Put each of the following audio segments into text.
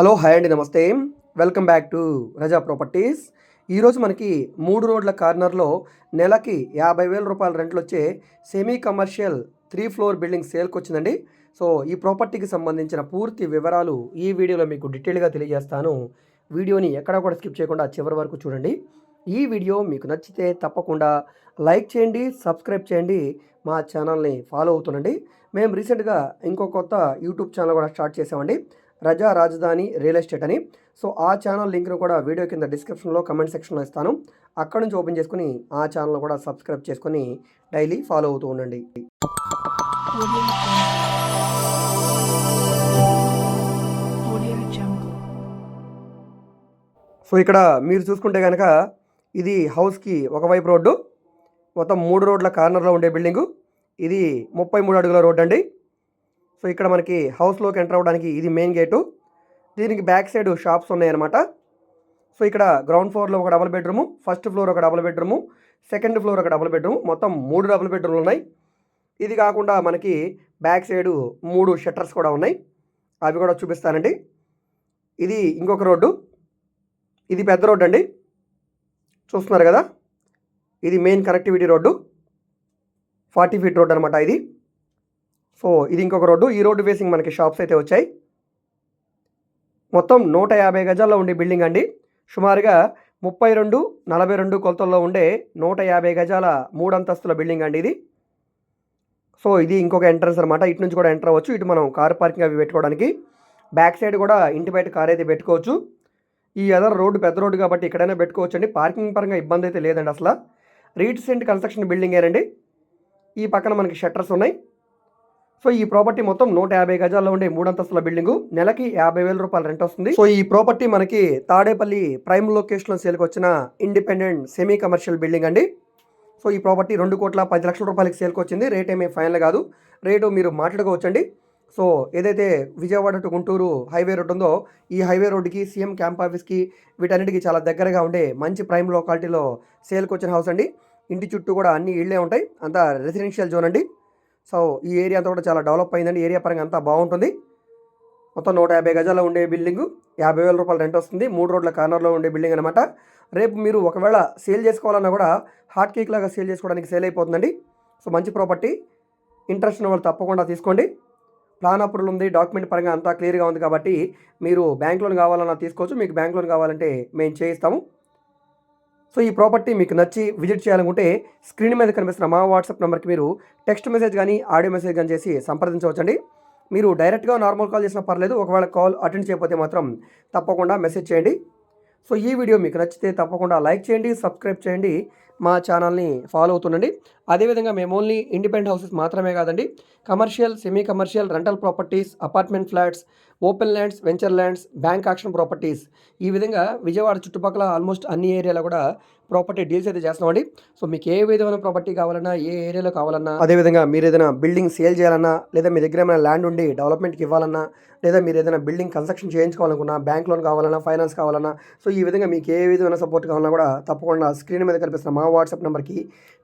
Hello hi అండి నమస్తే. Welcome back to Raza properties. ఈరోజు మనకి మూడు రోడ్ల కార్నర్లో నెలకి యాభై వేల రూపాయల రెంట్లు వచ్చే semi commercial three floor building సేల్కి వచ్చిందండి. సో ఈ ప్రాపర్టీకి సంబంధించిన పూర్తి వివరాలు ఈ వీడియోలో మీకు డీటెయిల్గా తెలియజేస్తాను. వీడియోని ఎక్కడ కూడా స్కిప్ చేయకుండా చివరి వరకు చూడండి. ఈ వీడియో మీకు నచ్చితే తప్పకుండా లైక్ చేయండి సబ్స్క్రైబ్ చేయండి మా ఛానల్ని ఫాలో అవుతుండండి. మేము రీసెంట్గా ఇంకో కొత్త యూట్యూబ్ ఛానల్ కూడా స్టార్ట్ చేసామండి రజా రాజధాని రియల్ ఎస్టేట్ అని. సో ఆ ఛానల్ లింక్ను కూడా వీడియో కింద డిస్క్రిప్షన్లో కమెంట్ సెక్షన్లో ఇస్తాను. అక్కడ నుంచి ఓపెన్ చేసుకుని ఆ ఛానల్ కూడా సబ్స్క్రైబ్ చేసుకొని డైలీ ఫాలో అవుతూ ఉండండి. సో ఇక్కడ మీరు చూసుకుంటే కనుక ఇది హౌస్కి ఒకవైపు రోడ్డు మొత్తం మూడు రోడ్ల కార్నర్లో ఉండే బిల్డింగు. ఇది ముప్పై మూడు అడుగుల రోడ్డు అండి సో ఇక్కడ మనకి హౌస్లోకి ఎంటర్ అవ్వడానికి ఇది మెయిన్ గేటు. దీనికి బ్యాక్ సైడ్ షాప్స్ ఉన్నాయన్నమాట. సో ఇక్కడ గ్రౌండ్ ఫ్లోర్లో ఒక డబుల్ బెడ్రూము ఫస్ట్ ఫ్లోర్ ఒక డబుల్ బెడ్రూము సెకండ్ ఫ్లోర్ ఒక డబుల్ బెడ్రూమ్ మొత్తం మూడు డబుల్ బెడ్రూమ్లు ఉన్నాయి. ఇది కాకుండా మనకి బ్యాక్ సైడు మూడు షట్టర్స్ కూడా ఉన్నాయి. అవి కూడా చూపిస్తానండి. ఇది ఇంకొక రోడ్డు. ఇది పెద్ద రోడ్డు అండి. చూస్తున్నారు కదా? ఇది main connectivity road. Forty feet road అనమాట ఇది. సో ఇది ఇంకొక రోడ్డు. ఈ రోడ్డు ఫేసింగ్ మనకి షాప్స్ అయితే వచ్చాయి. మొత్తం నూట యాభై గజాల్లో ఉండే బిల్డింగ్ అండి. సుమారుగా ముప్పై రెండు నలభై రెండు కొలతల్లో ఉండే నూట యాభై గజాల మూడు అంతస్తుల బిల్డింగ్ అండి ఇది. సో ఇది ఇంకొక ఎంట్రన్స్ అనమాట ఇటు నుంచి కూడా ఎంటర్ అవ్వచ్చు. ఇటు మనం కార్ పార్కింగ్ అవి పెట్టుకోవడానికి. బ్యాక్ సైడ్ కూడా ఇంటి బయట కార్ అయితే పెట్టుకోవచ్చు. ఈ అదర్ రోడ్డు పెద్ద రోడ్డు కాబట్టి ఎక్కడైనా పెట్టుకోవచ్చు అండి పార్కింగ్ పరంగా ఇబ్బంది అయితే లేదండి అసలు. రీసెంట్ కన్స్ట్రక్షన్ బిల్డింగ్ ఏనండి ఈ పక్కన మనకి షట్టర్స్ ఉన్నాయి. సో ఈ ప్రాపర్టీ మొత్తం నూట యాభై గజాల్లో ఉండే మూడంతస్తుల బిల్డింగ్. నెలకి యాభై వేల రూపాయలు రెంట్ వస్తుంది. సో ఈ ప్రాపర్టీ మనకి తాడేపల్లి ప్రైమ్ లొకేషన్లో సేల్కి వచ్చిన ఇండిపెండెంట్ సెమీ కమర్షియల్ బిల్డింగ్ అండి. సో ఈ ప్రాపర్టీ రెండు కోట్ల పది లక్షల రూపాయలకి సేల్కి వచ్చింది. రేట్ ఏమీ ఫైనల్ కాదు. రేటు మీరు మాట్లాడుకోవచ్చండి. సో ఏదైతే Vijayawada to Guntur highway road ఉందో ఈ హైవే రోడ్డుకి సీఎం క్యాంప్ ఆఫీస్కి వీటన్నిటికీ చాలా దగ్గరగా ఉండే మంచి ప్రైమ్ లొకాలిటీలో సేల్కి వచ్చిన హౌస్ అండి. ఇంటి చుట్టూ కూడా అన్ని ఇళ్ళే ఉంటాయి. అంతా రెసిడెన్షియల్ జోన్ అండి. సో ఈ ఏరియా అంతా కూడా చాలా డెవలప్ అయిందండి. ఏరియా పరంగా అంతా బాగుంటుంది. మొత్తం నూట యాభై గజాల్లో ఉండే బిల్డింగ్ యాభై వేల రూపాయలు రెంట్ వస్తుంది. మూడు రోడ్ల కార్నర్లో ఉండే బిల్డింగ్ అనమాట రేపు మీరు ఒకవేళ సేల్ చేసుకోవాలన్నా కూడా హాట్ కేక్ లాగా సేల్ చేసుకోవడానికి సేల్ అయిపోతుందండి. సో మంచి ప్రాపర్టీ. ఇంట్రెస్ట్ ఉన్న వాళ్ళు తప్పకుండా తీసుకోండి. ప్లాన్ అప్రూవల్ ఉంది. డాక్యుమెంట్ పరంగా అంతా క్లియర్గా ఉంది కాబట్టి మీరు బ్యాంక్ లోన్ కావాలన్నా తీసుకోవచ్చు. మీకు బ్యాంక్ లోన్ కావాలంటే మేము చేయిస్తాము. సో ఈ ప్రాపర్టీ మీకు నచ్చి విజిట్ చేయాలనుకుంటే స్క్రీన్ మీద కనిపిస్తున్న మా వాట్సాప్ నెంబర్కి మీరు టెక్స్ట్ మెసేజ్ కానీ ఆడియో మెసేజ్ కానీ చేసి సంప్రదించవచ్చండి. మీరు డైరెక్ట్గా నార్మల్ కాల్ చేసినా పర్లేదు ఒకవేళ కాల్ అటెండ్ చేయకపోతే మాత్రం తప్పకుండా మెసేజ్ చేయండి. సో ఈ వీడియో మీకు నచ్చితే తప్పకుండా లైక్ చేయండి సబ్స్క్రైబ్ చేయండి. మా ఛానల్ని ఫాలో అవుతుండండి. అదేవిధంగా మేము ఓన్లీ ఇండిపెండెంట్ హౌసెస్ మాత్రమే కాదండి commercial semi commercial rental properties apartment flats open lands venture lands bank auction properties ఈ విధంగా విజయవాడ చుట్టుపక్కల ఆల్మోస్ట్ అన్ని ఏరియాలో కూడా ప్రాపర్టీ డీల్స్ అయితే చేస్తామండి సో మీకు ఏ విధమైన ప్రాపర్టీ కావాలన్నా ఏ ఏరియాలో కావాలన్నా అదేవిధంగా మీరు ఏదైనా బిల్డింగ్ సేల్ చేయాలన్నా లేదా మీ దగ్గర ఏమైనా ల్యాండ్ ఉండి డెవలప్మెంట్కి ఇవ్వాలన్నా లేదా మీరు ఏదైనా బిల్డింగ్ కన్స్ట్రక్షన్ చేయించుకోవాలనుకున్నా బ్యాంక్ లోన్ కావాలన్నా ఫైనాన్స్ కావాలన్నా సో ఈ విధంగా మీకు ఏ విధమైన సపోర్ట్ కావాలన్నా కూడా తప్పకుండా స్క్రీన్ మీద కనిపిస్తున్న మా వాట్సాప్ నెంబర్కి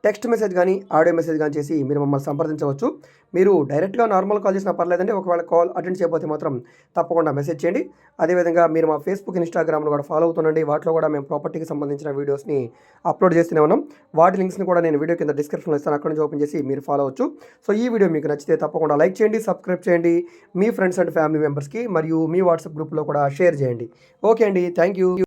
టెక్స్ట్ మెసేజ్ కానీ ఆడియో మెసేజ్ కానీ చేసి మీరు మమ్మల్ని సంప్రదించవచ్చు. మీరు డైరెక్ట్గా నార్మల్ కాల్ చేసినా పర్లేదండి ఒకవేళ కాల్ అటెండ్ చేయకపోతే మాత్రం తప్పకుండా మెసేజ్ చేయండి. అదేవిధంగా మీరు మా ఫేస్బుక్ ఇన్స్టాగ్రామ్లో కూడా ఫాలో అవుతుండండి. వాటిలో కూడా మేము ప్రాపర్టీకి సంబంధించిన వీడియోస్ని అప్లోడ్ చేస్తూనే ఉన్నాం. వాటి లింక్స్ని కూడా నేను వీడియో కింద డిస్క్రిప్షన్లో ఇస్తాను. అక్కడ నుంచి ఓపెన్ చేసి మీరు ఫాలో అవచ్చు సో ఈ వీడియో మీకు నచ్చితే తప్పకుండా లైక్ చేయండి సబ్స్క్రైబ్ చేయండి. మీ ఫ్రెండ్స్ అండ్ ఫ్యామిలీ మెంబర్స్కి మరియు మీ వాట్సాప్ గ్రూప్లో కూడా షేర్ చేయండి. ఓకే అండి. Thank you